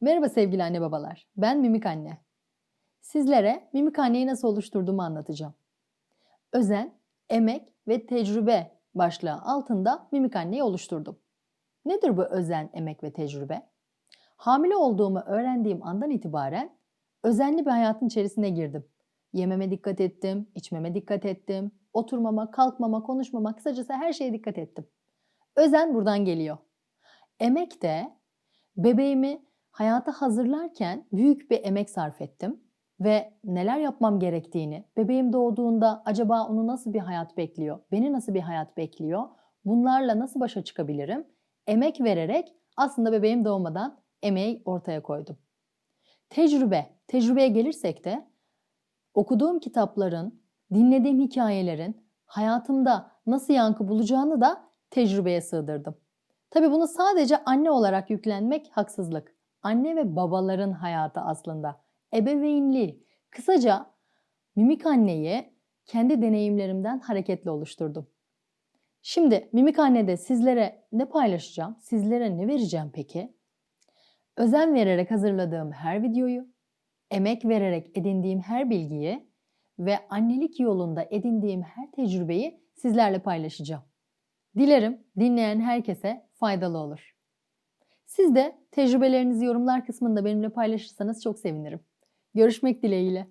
Merhaba sevgili anne babalar. Ben Mimik Anne. Sizlere Mimik Anne'yi nasıl oluşturduğumu anlatacağım. Özen, emek ve tecrübe başlığı altında Mimik Anne'yi oluşturdum. Nedir bu özen, emek ve tecrübe? Hamile olduğumu öğrendiğim andan itibaren özenli bir hayatın içerisine girdim. Yememe dikkat ettim, içmeme dikkat ettim, oturmama, kalkmama, konuşmama, kısacası her şeye dikkat ettim. Özen buradan geliyor. Emek de bebeğimi hayata hazırlarken büyük bir emek sarf ettim ve neler yapmam gerektiğini, bebeğim doğduğunda acaba onu nasıl bir hayat bekliyor, beni nasıl bir hayat bekliyor, bunlarla nasıl başa çıkabilirim, emek vererek aslında bebeğim doğmadan emeği ortaya koydum. Tecrübe, tecrübeye gelirsek de okuduğum kitapların, dinlediğim hikayelerin hayatımda nasıl yankı bulacağını da tecrübeye sığdırdım. Tabii bunu sadece anne olarak yüklenmek haksızlık. Anne ve babaların hayatı aslında. Ebeveynliği. Kısaca Mimik Anne'yi kendi deneyimlerimden hareketle oluşturdum. Şimdi Mimik Anne'de sizlere ne paylaşacağım? Sizlere ne vereceğim peki? Özen vererek hazırladığım her videoyu, emek vererek edindiğim her bilgiyi ve annelik yolunda edindiğim her tecrübeyi sizlerle paylaşacağım. Dilerim dinleyen herkese faydalı olur. Siz de tecrübelerinizi yorumlar kısmında benimle paylaşırsanız çok sevinirim. Görüşmek dileğiyle.